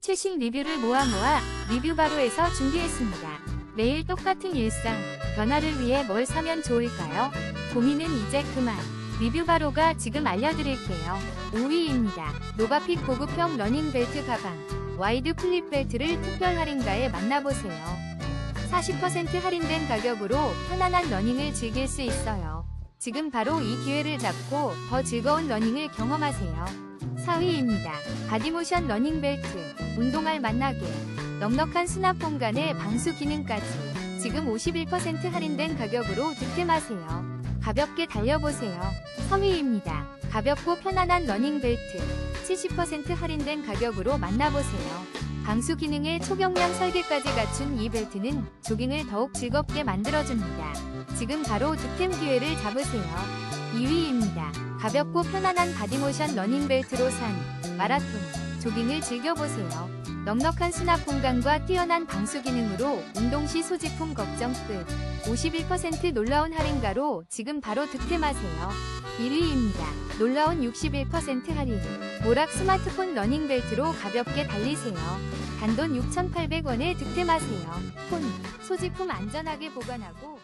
최신 리뷰를 모아 모아 리뷰 바로에서 준비했습니다. 매일 똑같은 일상, 변화를 위해 뭘 사면 좋을까요? 고민은 이제 그만. 리뷰 바로가 지금 알려드릴게요. 5위입니다. 노바픽 고급형 러닝벨트 가방. 와이드 플립 벨트를 특별 할인가에 만나보세요. 40% 할인된 가격으로 편안한 러닝을 즐길 수 있어요. 지금 바로 이 기회를 잡고 더 즐거운 러닝을 경험하세요. 4위입니다. 바디모션 러닝벨트. 운동할 만나게. 넉넉한 수납 공간에 방수 기능까지. 지금 51% 할인된 가격으로 득템하세요. 가볍게 달려보세요. 3위입니다. 가볍고 편안한 러닝벨트. 70% 할인된 가격으로 만나보세요. 방수 기능의 초경량 설계까지 갖춘 이 벨트는 조깅을 더욱 즐겁게 만들어줍니다. 지금 바로 득템 기회를 잡으세요. 2위입니다. 가볍고 편안한 바디모션 러닝벨트로 산 마라톤, 조깅을 즐겨보세요. 넉넉한 수납 공간과 뛰어난 방수 기능으로 운동 시 소지품 걱정 끝. 51% 놀라운 할인가로 지금 바로 득템하세요. 1위입니다. 놀라운 61% 할인. 모락 스마트폰 러닝벨트로 가볍게 달리세요. 단돈 6,800원에 득템하세요. 폰, 소지품 안전하게 보관하고